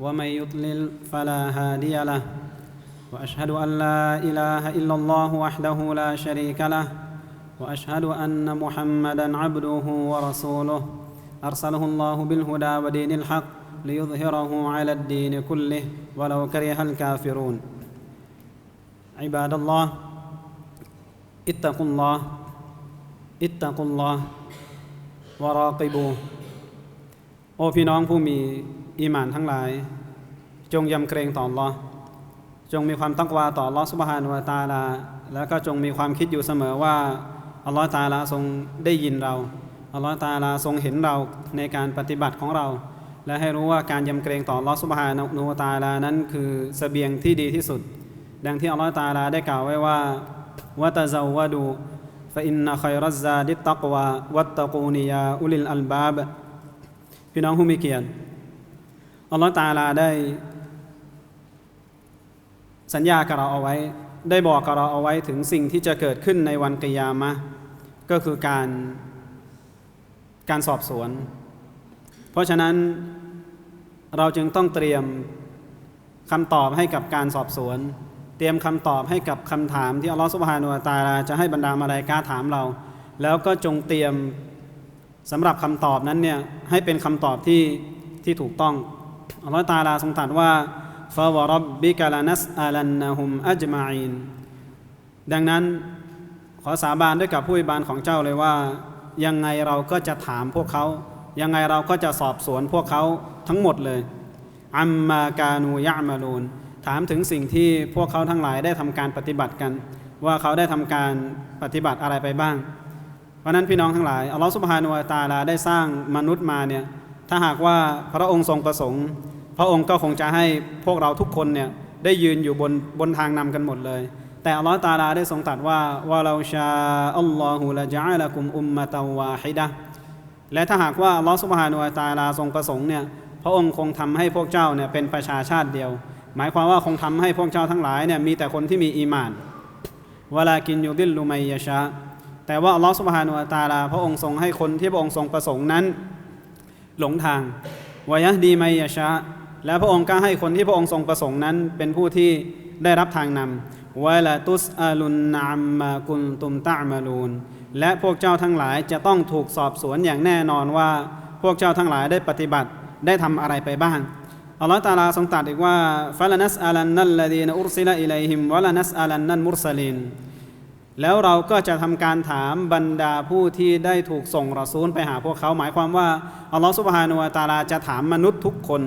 ومن يضلل فلا هادي له. وأشهد أن لا إله إلا الله وحده لا شريك له. وأشهد أن محمدا عبده ورسوله. أرسله الله بالهدى ودين الحق ليظهره على الدين كله ولو كره الكافرون. عباد الله اتقوا الله اتقوا الله وراقبوه. โอ้พี่น้องผู้มี อีหมานทั้งหลาย จงยำเกรงต่อ Allah จงมีความตักวาต่อ Allah สุบฮานุวตาลา แล้วก็จงมีความคิดอยู่เสมอว่าอัลลอฮ์ตาลาทรงได้ยินเราอัลลอฮ์ตาลาทรงเห็นเราในการปฏิบัติของเรา และให้รู้ว่าการยำเกรงต่อ Allah สุบฮานุวตาลานั้นคือเสบียงที่ดีที่สุด ดังที่อัลลอฮ์ตาลาได้กล่าวไว้ว่าวะตะซาวะดูฟะอินนะคัยรัซซาดิตตักวาวัตตะกูนียาอุลิลอัลบาบพี่น้องผู้มีเกียรติ อัลลอฮฺตาลาได้ สัญญากับเราเอาไว้ ได้บอกกับเราเอาไว้ถึงสิ่งที่จะเกิดขึ้นในวันกิยามะก็คือการการสอบสวน เพราะฉะนั้นเราจึงต้องเตรียมคำตอบให้กับการสอบสวน เตรียมคำตอบให้กับคำถามที่อัลลอฮฺสุบฮานุตาลาจะให้บรรดามาลายกาถามเรา แล้วก็จงเตรียมสำหรับคำตอบนั้นเนี่ยให้เป็นคำตอบที่ที่ถูกต้อง อัลลอฮฺตาลาทรงตรัสว่าฟาวรับบิกาลานัสอาลันนะฮุมอัจมาอินดังนั้นขอสาบานด้วยกับผู้อิบานของเจ้าเลยว่า ยังไงเราก็จะถามพวกเขา ยังไงเราก็จะสอบสวนพวกเขาทั้งหมดเลยอัมมากานูยะมาลูนถามถึงสิ่งที่พวกเขาทั้งหลายได้ทำการปฏิบัติกัน ว่าเขาได้ทำการปฏิบัติอะไรไปบ้าง เพราะนั้นพี่น้องทั้งหลายอัลลอฮฺสุบฮานุวะตาลาได้สร้างมนุษย์มาเนี่ยถ้าหากว่าพระองค์ทรงประสงค์ พระองค์ก็คงจะให้พวกเราทุกคนเนี่ยได้ยืนอยู่บนบนทางนำกันหมดเลย แต่อัลลอฮฺตาลาได้ทรงตรัสว่าวะเราชาอัลลอฮุละจาละกุมอุมมะตาวาฮิดะและถ้าหากว่าอัลลอฮฺสุบฮานุวะตาลาทรงประสงค์เนี่ยพระองค์คงทำให้พวกเจ้าเนี่ยเป็นประชาชาติเดียว หมายความว่าคงทำให้พวกเจ้าทั้งหลายเนี่ยมีแต่คนที่มีอีมานวลากินยูดิลลุมัยยะชาแต่ว่าอัลลอฮฺสุบฮานุวะตาลา พระองค์ทรงให้คนที่พระองค์ทรงประสงค์นั้น หลงทางวายะดีไมยะชา และพระองค์ก็ให้คนที่พระองค์ทรงประสงค์นั้น เป็นผู้ที่ได้รับทางนำวะละตุสอาลุนนามมากุนตุมตะมาลูนและพวกเจ้าทั้งหลายจะต้องถูกสอบสวนอย่างแน่นอนว่า พวกเจ้าทั้งหลายได้ปฏิบัติได้ทำอะไรไปบ้างอัลลอฮฺตาลาทรงตรัสอีกว่าฟะลานัสอาลันนัลลดีนอุรซิลอิลัยฮิมวะลานัสอาลันนันมุรสลินแล้วเราก็จะทำการถามบรรดาผู้ที่ได้ถูกส่งรอซูลไปหาพวกเขาหมายความว่าอัลลอฮฺสุบฮานุวะตาลาจะถามมนุษย์ทุกคน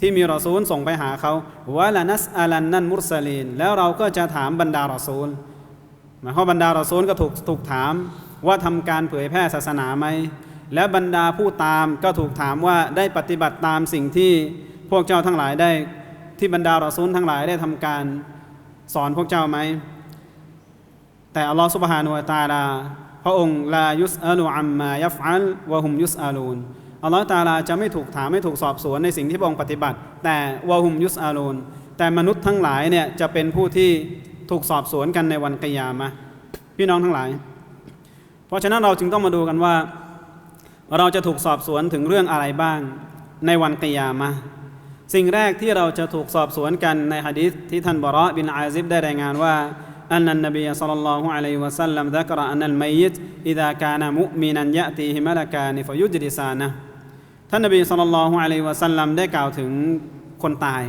ที่มีรอซูลส่งไปหาเขาวะลานัสอาลันนันมุสลีนแล้วเราก็จะถามบรรดารอซูลหมายความบรรดารอซูลก็ถูกถูกถามว่าทำการเผยแพร่ศาสนาไหมและบรรดาผู้ตามก็ถูกถามว่าได้ปฏิบัติตามสิ่งที่พวกเจ้าทั้งหลายได้ที่บรรดารอซูลทั้งหลายได้ทำการสอนพวกเจ้าไหมแต่อัลลอฮฺสุบฮานุวะตาลาพระองค์ลายุสอาลูอัมมายัฟอัลวะฮุมยุสอาลูน อัลลอฮฺตาลาจะไม่ถูกถามไม่ถูกสอบสวนในสิ่งที่พระองค์ปฏิบัติ แต่วะฮุมยุสอาลูนแต่มนุษย์ทั้งหลายเนี่ยจะเป็นผู้ที่ถูกสอบสวนกันในวันกิยามะพี่น้องทั้งหลาย เพราะฉะนั้นเราจึงต้องมาดูกันว่า เราจะถูกสอบสวนถึงเรื่องอะไรบ้างในวันกิยามะสิ่งแรกที่เราจะถูกสอบสวนกันในฮะดีษที่ท่านบาระบินอาซิบได้รายงานว่า أن النبي صلى الله عليه وسلم ذكر أن الميت إذا كان مؤمنا يأتيه ملكان فيجلسانه ท่านนบีสุลต่านละฮ์อะลัยวะสัลลัมได้กล่าวถึงคนตาย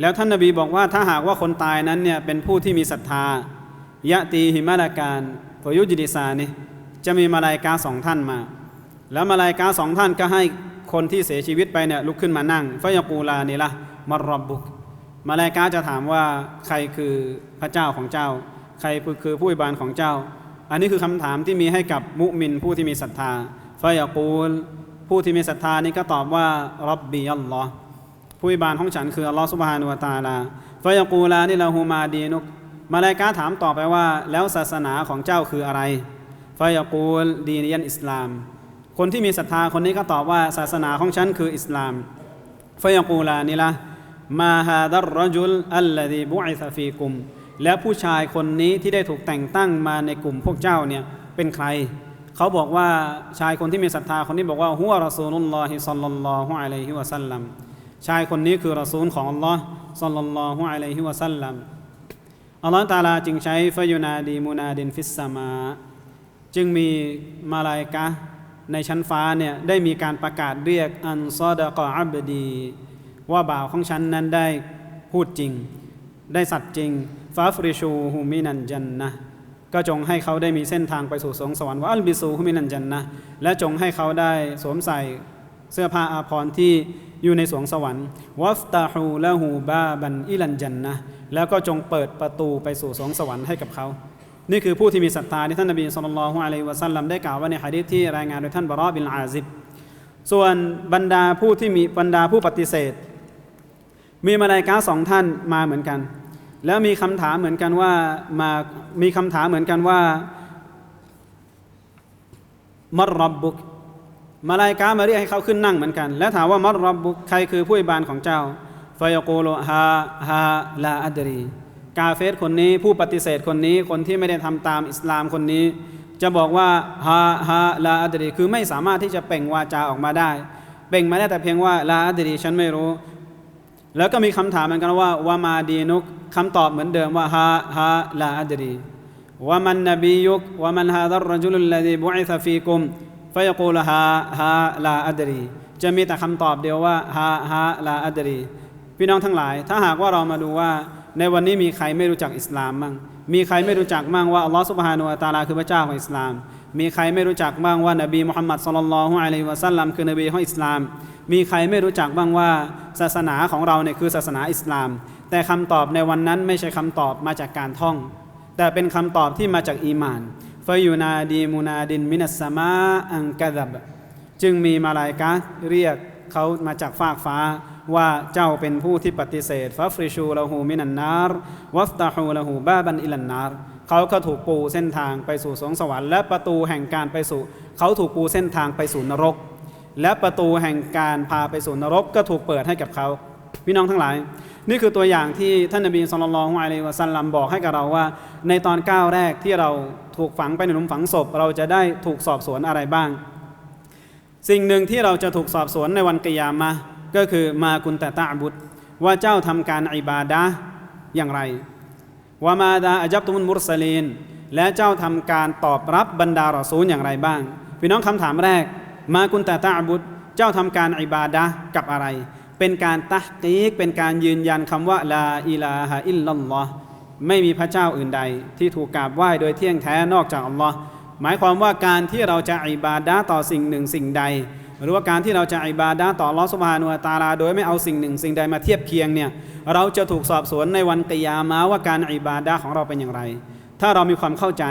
แล้วท่านนบีบอกว่าถ้าหากว่าคนตายนั้นเนี่ยเป็นผู้ที่มีศรัทธายะตีหิมาลาการฟยุจิดิซานี่จะมีมาลายกาสองท่านมา แล้วมาลายกาสองท่านก็ให้คนที่เสียชีวิตไปเนี่ยลุกขึ้นมานั่งฟยกูลานี่ละมารบบุก มาลายกาจะถามว่าใครคือพระเจ้าของเจ้า ใครคือผู้อิบานของเจ้า อันนี้คือคำถามที่มีให้กับมุมินผู้ที่มีศรัทธาฟยกูล ผู้ที่มีศรัทธานี้ก็ตอบว่ารับบีอัลลอฮ์ผู้อิบานของฉันคืออัลลอฮฺสุบฮานุวะตาลาฟะยกูลานิละฮูมาดีนุกมาลายกาถามต่อไปว่า แล้วศาสนาของเจ้าคืออะไรฟะยกูลดีนียันอิสลาม คนที่มีศรัทธาคนนี้ก็ตอบว่าศาสนาของฉันคืออิสลามฟะยกูลานิละมาฮาดัรรจุลอัลลดีบุอิซฟีกุม และผู้ชายคนนี้ที่ได้ถูกแต่งตั้งมาในกลุ่มพวกเจ้าเนี่ยเป็นใคร เขาบอกว่าชายคนที่มีศรัทธาคนนี้บอกว่าฮุวรอซูลุลลอฮิศ็อลลัลลอฮุอะลัยฮิวะสัลลัมชายคนนี้คือรอซูลของอัลลอฮ์สัลลัลลอฮุอะลัยฮิวะสัลลัมอัลลอฮ์ตาลาจึงใช้ฟยุนาดีมุนาดินฟิสสมา จึงมีมาลายกะในชั้นฟ้าเนี่ยได้มีการประกาศเรียกอันซอดะกออับดี ว่าบ่าวของฉันนั้นได้พูดจริง ได้สัตย์จริงฟาฟริชูฮุมินันจันนะ ก็จงให้เขาได้มีเส้นทางไปสู่สวงสวรรค์ว่าอัลบิซูฮุมินันจันนะและจงให้เขาได้สวมใส่เสื้อผ้าอาภรณ์ที่อยู่ในสวงสวรรค์วัฟตาฮูละฮูบาบันอิลันจันนะแล้วก็จงเปิดประตูไปสู่สวงสวรรค์ให้กับเขา นี่คือผู้ที่มีศรัทธาที่ท่านนบีสุลต่านละฮ์อะลัยวะสัลลัมได้กล่าวไว้ในหะดีษที่รายงานโดยท่านบารอบินอาซิบส่วนบรรดาผู้ที่มีบรรดาผู้ปฏิเสธ มีมาลายกาสองท่านมาเหมือนกัน แล้วมีคำถามเหมือนกันว่ามามีคำถามเหมือนกันว่ามรรบบุกมาลายกามาเรียกให้เขาขึ้นนั่งเหมือนกัน แล้วถามว่ามรรบบุกใครคือผู้อิบานของเจ้าฟยโกโลฮาฮาลาอัดรีกาเฟสคนนี้ผู้ปฏิเสธคนนี้คนที่ไม่ได้ทำตามอิสลามคนนี้ จะบอกว่าฮาฮาลาอัดรีคือไม่สามารถที่จะเป่งวาจาออกมาได้ เป่งมาได้แต่เพียงว่าลาอัดรีฉันไม่รู้ แล้วก็มีคำถามเหมือนกันว่าวามาดีนุกคำตอบเหมือนเดิมว่าฮาฮาลาอัดรีวามันนบียุกวามันฮาดัรจุลุลลดีบุอิซฟีกุมฟยกูลฮาฮาลาอัดรีจะมีแต่คำตอบเดียวว่าฮาฮาลาอัดรีพี่น้องทั้งหลาย ถ้าหากว่าเรามาดูว่าในวันนี้มีใครไม่รู้จักอิสลามมั่งมีใครไม่รู้จักมั่งว่าอัลลอฮฺสุบฮานุวะตาลาคือพระเจ้าของอิสลาม มีใครไม่รู้จักบ้างว่านบีมุฮัมมัดสุลลัลลอฮุอะลัยวะสัลลัมคือนบีของอิสลาม มีใครไม่รู้จักบ้างว่าศาสนาของเราเนี่ยคือศาสนาอิสลาม แต่คำตอบในวันนั้นไม่ใช่คำตอบมาจากการท่อง แต่เป็นคำตอบที่มาจากอีมานฟยูนาดีมูนาดินมินัสมาอังกะดับจึงมีมาลายกาเรียกเขามาจากฟากฟ้าว่าเจ้าเป็นผู้ที่ปฏิเสธฟัฟริชูละหูมินันนารวัฟตาฮูละหูบาบันอิลันนาร เขาก็ถูกปูเส้นทางไปสู่สวงสวรรค์และประตูแห่งการไปสู่ เขาถูกปูเส้นทางไปสู่นรก และประตูแห่งการพาไปสู่นรก ก็ถูกเปิดให้กับเขาพี่น้องทั้งหลาย นี่คือตัวอย่างที่ท่านนบีสุลต่านละฮ์อะลัยฮิวะสัลลัมบอกให้กับเราว่า ในตอนก้าวแรกที่เราถูกฝังไปในหลุมฝังศพ เราจะได้ถูกสอบสวนอะไรบ้าง สิ่งหนึ่งที่เราจะถูกสอบสวนในวันกิยามะก็คือมากุนตะตะบุตรว่าเจ้าทำการอิบาดะอย่างไร วามาดาอาจับตุมุนมุรสลีน และเจ้าทำการตอบรับบรรดารอซูลอย่างไรบ้าง พี่น้องคำถามแรก มากุนตะตะบุตรเจ้าทำการอิบาดะกับอะไร เป็นการตะกีกเป็นการยืนยันคำว่าลาอิลาฮะอิลลัลลอฮ์ไม่มีพระเจ้าอื่นใด ที่ถูกกราบไหว้โดยเที่ยงแท้นอกจากอัลลอฮ์หมายความว่าการที่เราจะอิบาดะต่อสิ่งหนึ่งสิ่งใด หรือว่าการที่เราจะอิบาดะห์ต่อลอสุบานุวตาลา โดยไม่เอาสิ่งหนึ่ง สิ่งใดมาเทียบเคียงเนี่ยเราจะถูกสอบสวนในวันกิยามะว่าการอิบาดะห์ของเราเป็นอย่างไร ถ้าเรามีความเข้าใจ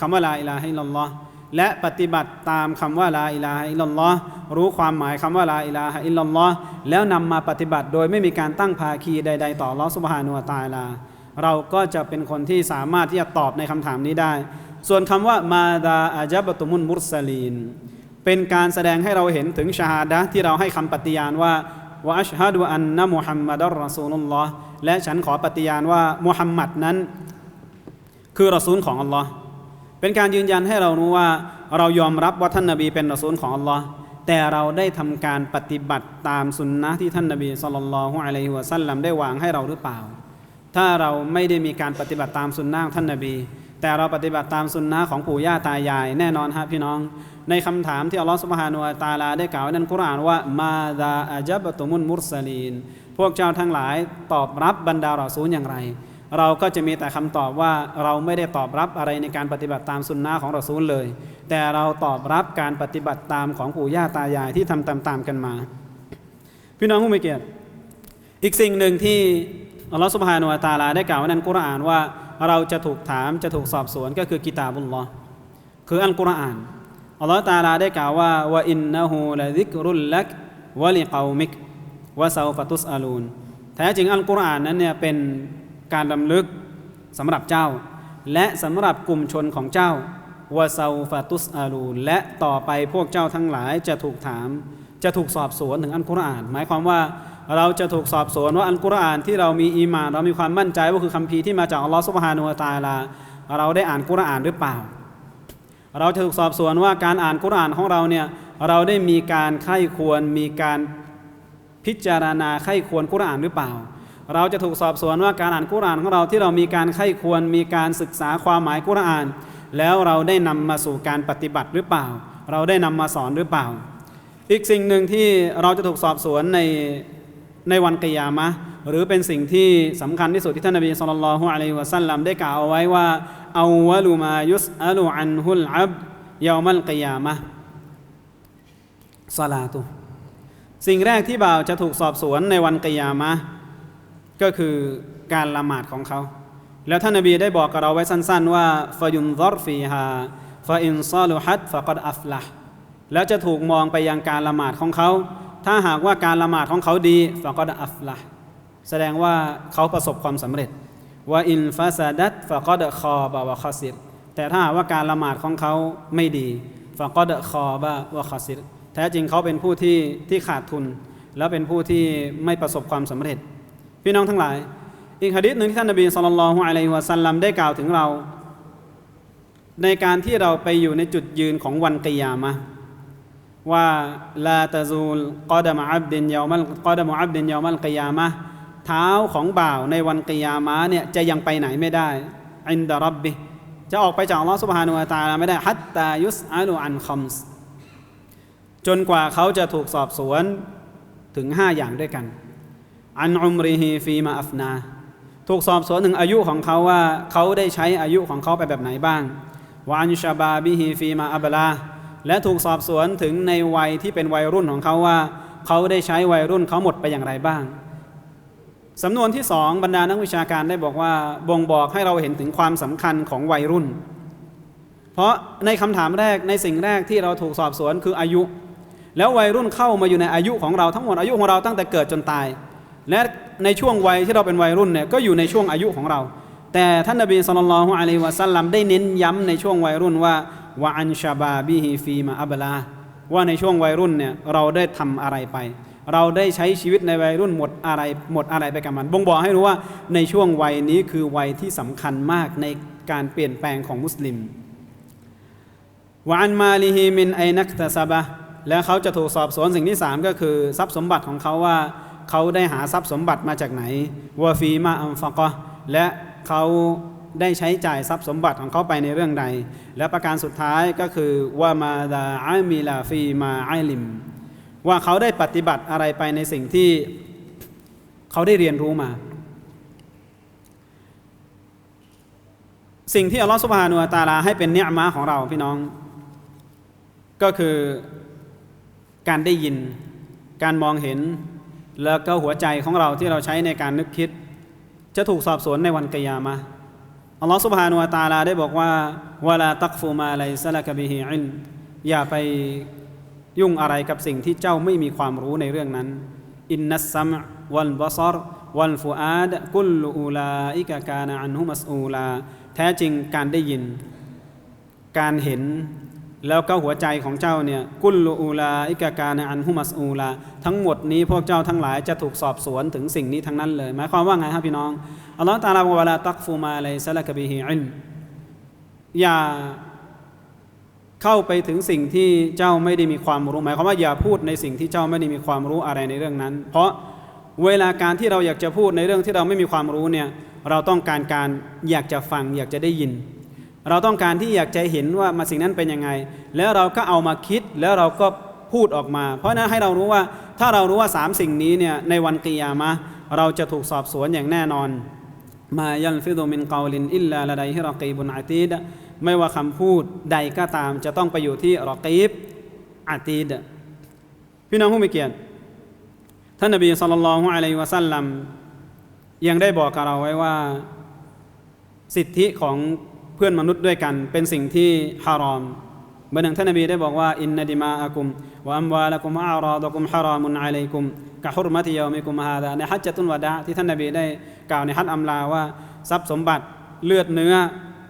คำว่าลาอิลาฮะอิลลัลลอฮ์และปฏิบัติตามคำว่าลาอิลาฮะอิลลัลลอฮ์รู้ความหมายคำว่าลาอิลาฮะอิลลัลลอฮ์แล้วนำมาปฏิบัติโดยไม่มีการตั้งภาคีใด ๆ ต่อลอสุบานุวตาลา เราก็จะเป็นคนที่สามารถที่จะตอบในคำถามนี้ได้ ส่วนคำว่ามาดาอาจับตุมุนมุสลีน เป็นการแสดงให้เราเห็นถึงชาฮาดะที่เราให้คำปฏิญาณว่าวะอัชฮะดุอันนะมุฮัมมัดอัลรอซูลุลลอฮ์และฉันขอปฏิญาณว่ามุฮัมมัดนั้น คือรอซูลของอัลลอฮ์เป็นการยืนยันให้เรารู้ว่าเรายอมรับว่าท่านนบีเป็นรอซูลของอัลลอฮ์แต่เราได้ทำการปฏิบัติตามสุนนะที่ท่านนบีสุลต่านละฮ์อะลัยฮิวะสัลลัมได้วางให้เราหรือเปล่า ถ้าเราไม่ได้มีการปฏิบัติตามสุนนะของท่านนบี แต่เราปฏิบัติตามสุนนะของปู่ย่าตายายแน่นอนฮะพี่น้อง ในคำถามที่อัลลอฮฺสุบฮานุวะตาลาได้กล่าวว้ในกุรอานว่ามาดาอาจับตุมุนมุสลีน พวกเจ้าทั้งหลายตอบรับบรรดารอซูลอย่างไร เราก็จะมีแต่คำตอบว่าเราไม่ได้ตอบรับอะไรในการปฏิบัติตามสุนนะของรอซูลเลย แต่เราตอบรับการปฏิบัติตามของปู่ย่าตายายที่ทำตามๆกันมา พี่น้องผู้มีเกียรติ อีกสิ่งหนึ่งที่อัลลอฮฺสุบฮานุวะตาลาได้กล่าวว้ในกุรอานว่าเราจะถูกถามจะถูกสอบสวนก็คือกิตาบุลลอคืออัลกุรอาน อัลลอฮฺตาลาได้กล่าวว่าวะอินนะฮูละซิกรุลลักวะลิกามิกวะซาฟตุสอาลูนแท้จริงอัลกุรอานนั้นเนี่ยเป็นการดำลึกสำหรับเจ้า และสำหรับกลุ่มชนของเจ้าวะซาฟตุสอาลูนและต่อไปพวกเจ้าทั้งหลายจะถูกถาม จะถูกสอบสวนถึงอัลกุรอาน หมายความว่าเราจะถูกสอบสวนว่าอัลกุรอานที่เรามีอีมาน เรามีความมั่นใจว่าคือคัมภีร์ที่มาจากอัลลอฮฺสุบฮานุวะตาลา เราได้อ่านกุรอานหรือเปล่า เราจะถูกสอบสวนว่าการอ่านกุรอานของเราเนี่ยเราได้มีการไข้ควรมีการพิจารณาไข้ควรกุรอานหรือเปล่า เราจะถูกสอบสวนว่าการอ่านกุรอานของเราที่เรามีการไข้ควรมีการศึกษาความหมายกุรอาน แล้วเราได้นำมาสู่การปฏิบัติหรือเปล่า เราได้นำมาสอนหรือเปล่า อีกสิ่งหนึ่งที่เราจะถูกสอบสวนในในวันกิยามะ หรือเป็นสิ่งที่สำคัญที่สุดที่ท่านนบีสุลต่านละฮ์อะลัยฮิวะสัลลัมได้กล่าวเอาไว้ว่าเอาวะลุมายุสอัลุอันฮุลอับยามัลกิยามะห์ซาลาตุสิ่งแรกที่บ่าวจะถูกสอบสวนในวันกิยามะก็คือการละหมาดของเขา แล้วท่านนบีได้บอกกับเราไว้สั้น ๆ ว่าฟายุนซอรฟีฮาฟาอินซาลุฮัดฟะกดอัฟละแล้วจะถูกมองไปยังการละหมาดของเขา ถ้าหากว่าการละหมาดของเขาดีฟะกดอัฟละ แสดงว่าเขาประสบความสำเร็จว่าอินฟาซาดัตฟะกอดคอบะวะคอซิรแต่ถ้าว่าการละหมาดของเขาไม่ดีฟะกอดคอบะวะคอซิรแท้จริงเขาเป็นผู้ที่ที่ขาดทุน แล้วเป็นผู้ที่ไม่ประสบความสำเร็จ พี่น้องทั้งหลาย อีกหะดีษหนึ่งที่ท่านนบีสุลต่านละฮ์อะลัยฮิวะสัลลัมได้กล่าวถึงเรา ในการที่เราไปอยู่ในจุดยืนของวันกิยามะว่าลาตะซูลกอดมอับดินยามัลกอดมอับดินยามัลกิยามะ เท้าของบ่าวในวันกิยามะเนี่ยจะยังไปไหนไม่ได้อินดารับบิจะออกไปจากอัลลอฮฺสุบฮานุวะตาลาไม่ได้ฮัตตายุสอาลูอันคอมส์จนกว่าเขาจะถูกสอบสวนถึง 5 อย่างด้วยกัน อันอุมริฮีฟีมาอัฟนา ถูกสอบสวนถึงอายุของเขาว่าเขาได้ใช้อายุของเขาไปแบบไหนบ้างวาอันชาบาบิฮีฟีมาอับลา และถูกสอบสวนถึงในวัยที่เป็นวัยรุ่นของเขาว่า เขาได้ใช้วัยรุ่นเขาหมดไปอย่างไรบ้าง สำนวนที่สองบรรดานักวิชาการได้บอกว่าบ่งบอกให้เราเห็นถึงความสำคัญของวัยรุ่น เพราะในคำถามแรกในสิ่งแรกที่เราถูกสอบสวนคืออายุ แล้ววัยรุ่นเข้ามาอยู่ในอายุของเราทั้งหมดอายุของเราตั้งแต่เกิดจนตาย และในช่วงวัยที่เราเป็นวัยรุ่นเนี่ยก็อยู่ในช่วงอายุของเรา แต่ท่านนบีสุลต่านละฮ์อะลัยฮิวะสัลลัมได้เน้นย้ำในช่วงวัยรุ่นว่าวะอันชาบาบิฮิฟีมาอับลาว่าในช่วงวัยรุ่นเนี่ยเราได้ทำอะไรไป เราได้ใช้ชีวิตในวัยรุ่นหมดอะไรหมดอะไรไปกับมัน บ่งบอกให้รู้ว่าในช่วงวัยนี้คือวัยที่สำคัญมากในการเปลี่ยนแปลงของมุสลิมวะอันมาลิฮิมินไอนักตะซาบะและเขาจะถูกสอบสวนสิ่งที่สามก็คือ ทรัพย์สมบัติของเขาว่า เขาได้หาทรัพย์สมบัติมาจากไหนวะฟีมาอัมฟะกะและเขาได้ใช้จ่ายทรัพย์สมบัติของเขาไปในเรื่องใด และประการสุดท้ายก็คือว่ามาดาอามิลาฟีมาไอลิม ว่าเขาได้ปฏิบัติอะไรไปในสิ่งที่เขาได้เรียนรู้มา สิ่งที่อัลลอฮฺสุบฮานุวะตาลาให้เป็นเนื้อมาของเราพี่น้อง ก็คือการได้ยิน การมองเห็น แล้วก็หัวใจของเราที่เราใช้ในการนึกคิด จะถูกสอบสวนในวันกิยามะอัลลอฮฺสุบฮานุวะตาลาได้บอกว่าวะลาตักฟูมาไลซะละกบิฮิอินอย่าไป ยุ่งอะไรกับสิ่งที่เจ้าไม่มีความรู้ในเรื่องนั้นอินนัสซัมวัลบอซรวัลฟูอาดกุลอูลาอิกะกานะอันฮุมัสอูลา แท้จริงการได้ยิน การเห็นแล้วก็หัวใจของเจ้าเนี่ยกุลอูลาอิกะกานะอันฮุมัสอูลา ทั้งหมดนี้พวกเจ้าทั้งหลายจะถูกสอบสวนถึงสิ่งนี้ทั้งนั้นเลย หมายความว่าไงครับพี่น้องอัลลอฮฺตาลาบอกว่าลาตักฟูมาไลซะละกะบิฮิอิลมอย่า เข้าไปถึงสิ่งที่เจ้าไม่ได้มีความรู้หมายความว่าอย่าพูดในสิ่งที่เจ้าไม่ได้มีความรู้อะไรในเรื่องนั้น เพราะเวลาการที่เราอยากจะพูดในเรื่องที่เราไม่มีความรู้เนี่ยเราต้องการการอยากจะฟังอยากจะได้ยิน เราต้องการที่อยากจะเห็นว่ามาสิ่งนั้นเป็นยังไง แล้วเราก็เอามาคิดแล้วเราก็พูดออกมา เพราะนั้นให้เรารู้ว่าถ้าเรารู้ว่าสามสิ่งนี้เนี่ยในวันกิยามะเราจะถูกสอบสวนอย่างแน่นอนมายัลฟิดุมินกาลินอิลลาละไดฮิรกีบุนอาตีด ไม่ว่าคำพูดใดก็ตาม จะต้องไปอยู่ที่รอกีบอาตีดพี่น้องผู้มีเกียรติท่านนบีสุลต่านละฮ์อะลัยวะสัลลัมยังได้บอกกับเราไว้ว่าสิทธิของเพื่อนมนุษย์ด้วยกัน เป็นสิ่งที่ฮารอมเมื่อหนึ่งท่านนบีได้บอกว่าอินนดิมาอากุมวะอัมวาลกุมอาราดกุมฮารามุนอะลัยกุมกะฮุรมะติยอมิกุมฮาดาในฮัจญะตุนวะดะที่ท่านนบีได้กล่าวในฮัจอัมลาว่าทรัพย์สมบัติเลือดเนื้อ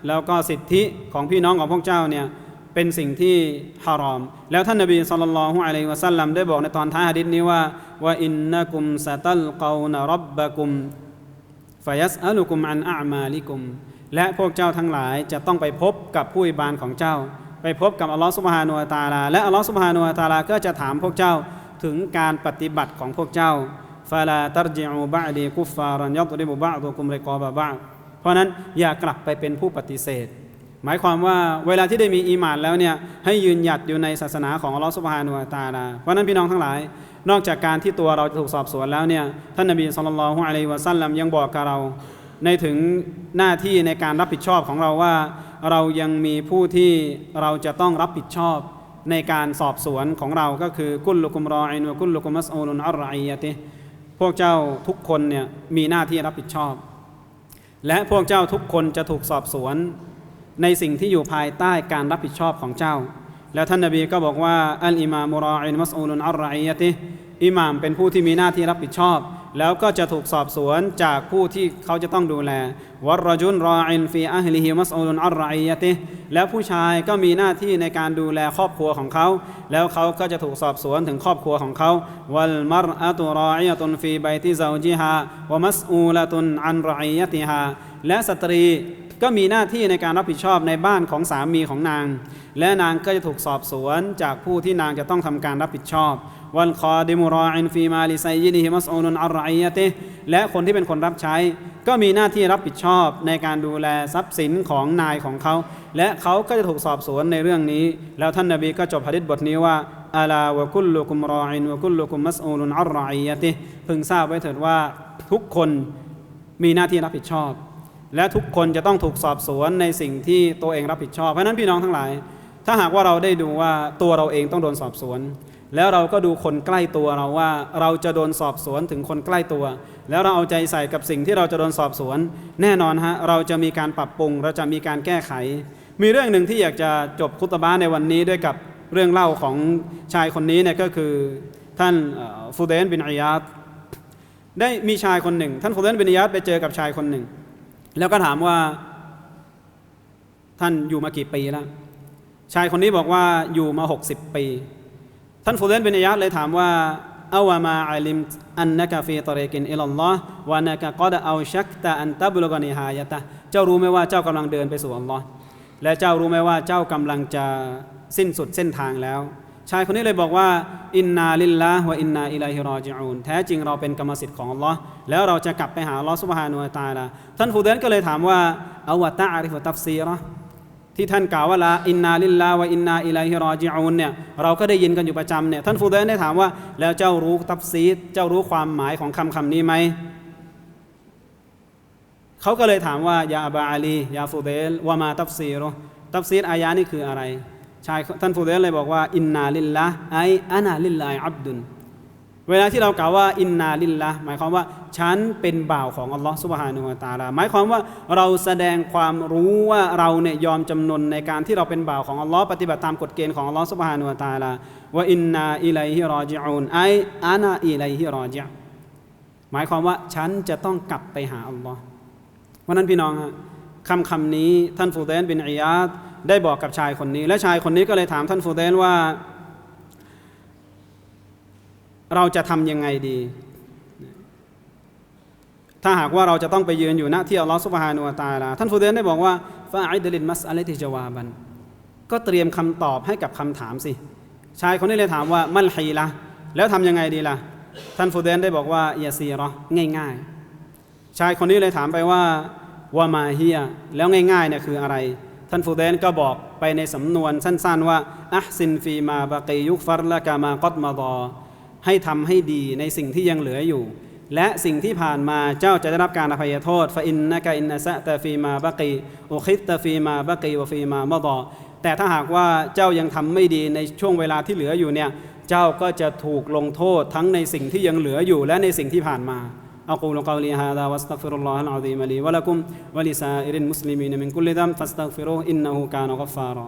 แล้วก็สิทธิของพี่น้องของพวกเจ้าเนี่ยเป็นสิ่งที่ฮารอม แล้วท่านนบีศ็อลลัลลอฮุอะลัยวะซัลลัมได้บอกในตอนท้ายหะดีษนี้ว่าว่าอินนะกุมซะตัลกาวนรับบะกุมฟยัสอัลุกุมอันอามาลิกุม และพวกเจ้าทั้งหลายจะต้องไปพบกับผู้อิบานของเจ้า ไปพบกับอัลลอฮฺสุบฮานุวะตาลาและอัลลอฮฺสุบฮานุวะตาลาก็จะถามพวกเจ้าถึงการปฏิบัติของพวกเจ้าฟาลาตัรจิอูบะดีกุฟฟารันยัตริบุบะดุกุมริกอบะบะ เพราะนั้นอย่ากลับไปเป็นผู้ปฏิเสธ หมายความว่าเวลาที่ได้มีอีหมานแล้วเนี่ยให้ยืนหยัดอยู่ในศาสนาของอัลลอฮฺสุบฮานุวะตาลาเพราะนั้นพี่น้องทั้งหลาย นอกจากการที่ตัวเราจะถูกสอบสวนแล้วเนี่ยท่านนบีสุลต่านละฮ์อะลัยวะซัลลัมยังบอกกับเรา ในถึงหน้าที่ในการรับผิดชอบของเราว่า เรายังมีผู้ที่เราจะต้องรับผิดชอบในการสอบสวนของเราก็คือกุลลุกุมรออินวะกุลลุกุมมัสอูลุนอัลรอยยะติพวกเจ้าทุกคนเนี่ยมีหน้าที่รับผิดชอบ และพวกเจ้าทุกคนจะถูกสอบสวน ในสิ่งที่อยู่ภายใต้การรับผิดชอบของเจ้า แล้วท่านนบีก็บอกว่าอัลอิมามุรออินมัสอูลุนอัลรอยยะติอิหม่ามเป็นผู้ที่มีหน้าที่รับผิดชอบ แล้วก็จะถูกสอบสวนจากผู้ที่เขาจะต้องดูแลวรจุนรออินฟีอัลลิฮิมัสอูลุนอัลรอยยะติแล้วผู้ชายก็มีหน้าที่ในการดูแลครอบครัวของเขา แล้วเขาก็จะถูกสอบสวนถึงครอบครัวของเขาวัลมรอะตุรออิยะตุนฟีไบติซาวจิฮาวมัสอูละตุนอันรอยยะติฮาและสตรีก็มีหน้าที่ในการรับผิดชอบในบ้านของสามีของนาง และนางก็จะถูกสอบสวนจากผู้ที่นางจะต้องทำการรับผิดชอบ วันคอดิมุรออินฟีมาลิไซยินิฮิมัสอูนอัลไรยะติและคนที่เป็นคนรับใช้ ก็มีหน้าที่รับผิดชอบในการดูแลทรัพย์สินของนายของเขา และเขาก็จะถูกสอบสวนในเรื่องนี้ แล้วท่านนบีก็จบหะดิษบทนี้ว่าอาลาวะกุลลุกุมรออินวะกุลลุกุมมัสอูลุนอัลไรยะติพึงทราบไว้เถิดว่าทุกคนมีหน้าที่รับผิดชอบ และทุกคนจะต้องถูกสอบสวนในสิ่งที่ตัวเองรับผิดชอบ เพราะนั้นพี่น้องทั้งหลาย ถ้าหากว่าเราได้ดูว่าตัวเราเองต้องโดนสอบสวน แล้วเราก็ดูคนใกล้ตัวเราว่าเราจะโดนสอบสวนถึงคนใกล้ตัว แล้วเราเอาใจใส่กับสิ่งที่เราจะโดนสอบสวน แน่นอนฮะเราจะมีการปรับปรุง เราจะมีการแก้ไข มีเรื่องหนึ่งที่อยากจะจบคุตบาในวันนี้ด้วยกับเรื่องเล่าของชายคนนี้เนี่ยก็คือท่านฟูเดนบินอิยาดได้มีชายคนหนึ่ง ท่านฟูเดนบินอิยาดไปเจอกับชายคนหนึ่ง แล้วก็ถามว่าท่านอยู่มากี่ปีแล้วชายคนนี้บอกว่าอยู่มา 60 ปีานฟูเดนบินอิยาดเลยถามว่าอาวามาอัลิมอันนักฟีตริกินอิลลอฮ์วานักกอดเอาชักตะอันตับลุกนิฮายะตะเจ้ารู้ไหมว่าเจ้ากำลังเดินไปสู่อัลลอฮ์และเจ้ารู้ไหมว่าเจ้ากำลังจะสิ้นสุดเส้นทางแล้ว ชายคนนี้เลยบอกว่า อินนาลิลลาฮ์วะอินนาอิลัยฮิรอจิอูนแท้จริงเราเป็นกรรมสิทธิ์ของอัลลอฮ์แล้วเราจะกลับไปหาอัลลอฮ์ซุบฮานุวะตะอาลาท่านฟูเดนก็เลยถามว่าอาวะตะอาริฟตัฟซีราะห์ ที่ท่านกล่าวว่าละอินนาลิลลาวะอินนาอิลัยฮิรอจิอูนเนี่ยเราก็ได้ยินกันอยู่ประจำเนี่ยท่านฟูเดนได้ถามว่า แล้วเจ้ารู้ตัฟซีดเจ้ารู้ความหมายของคำคำนี้ไหมเขาก็เลยถามว่ายาอับาอาลียาฟูเดลวามาตัฟซีรตัฟซีดอายะนี่คืออะไรชายท่านฟูเดลเลยบอกว่าอินนาลิลละไออานาลิลลาอับดุน เวลาที่เรากล่าวว่าอินนาลิลละหมายความว่าฉันเป็นบ่าวของอัลลอฮ์สุบฮานุวะตาลาหมายความว่าเราแสดงความรู้ว่าเราเนี่ยยอมจำนนในการที่เราเป็นบ่าวของอัลลอฮ์ปฏิบัติตามกฎเกณฑ์ของอัลลอฮ์สุบฮานุวะตาลาว่าอินนาอิไลฮิรอจิอูนไออานาอิไลฮิรอจิหมายความว่าฉันจะต้องกลับไปหาอัลลอฮ์เพราะนั้นพี่น้องฮะคำคำนี้ท่านฟูเดนบินอิยาดได้บอกกับชายคนนี้ และชายคนนี้ก็เลยถามท่านฟูเดนว่า เราจะทำยังไงดี ถ้าหากว่าเราจะต้องไปยืนอยู่ณที่อัลลอฮฺสุบฮานุวะตาลาท่านฟูเดนได้บอกว่าฟาอิดลินมัสอัลติจาวาบัน ก็เตรียมคำตอบให้กับคำถามสิ ชายคนนี้เลยถามว่ามัลฮีละแล้วทำยังไงดีล่ะ ท่านฟูเดนได้บอกว่ายาซีรอง่าย ๆ ชายคนนี้เลยถามไปว่าวามาเฮียแล้วง่ายๆเนี่ยคืออะไร ท่านฟูเดนก็บอกไปในสำนวนสั้น ๆ ว่าอัพซินฟีมาบากียุกฟัรละกามากอดมาดอ ให้ทำให้ดีในสิ่งที่ยังเหลืออยู่ และสิ่งที่ผ่านมาเจ้าจะได้รับการอภัยโทษฟาอินนะกะอินนะซะตะฟีมาบะกีอุคิตตะฟีมาบะกีวะฟีมามะดอแต่ถ้าหากว่าเจ้ายังทำไม่ดีในช่วงเวลาที่เหลืออยู่เนี่ย เจ้าก็จะถูกลงโทษทั้งในสิ่งที่ยังเหลืออยู่ และในสิ่งที่ผ่านมา أقول قولي هذا واستغفر الله العظيم لي ولكم ولسائر المسلمين من كل ذنب فاستغفروه إنه كان غفارا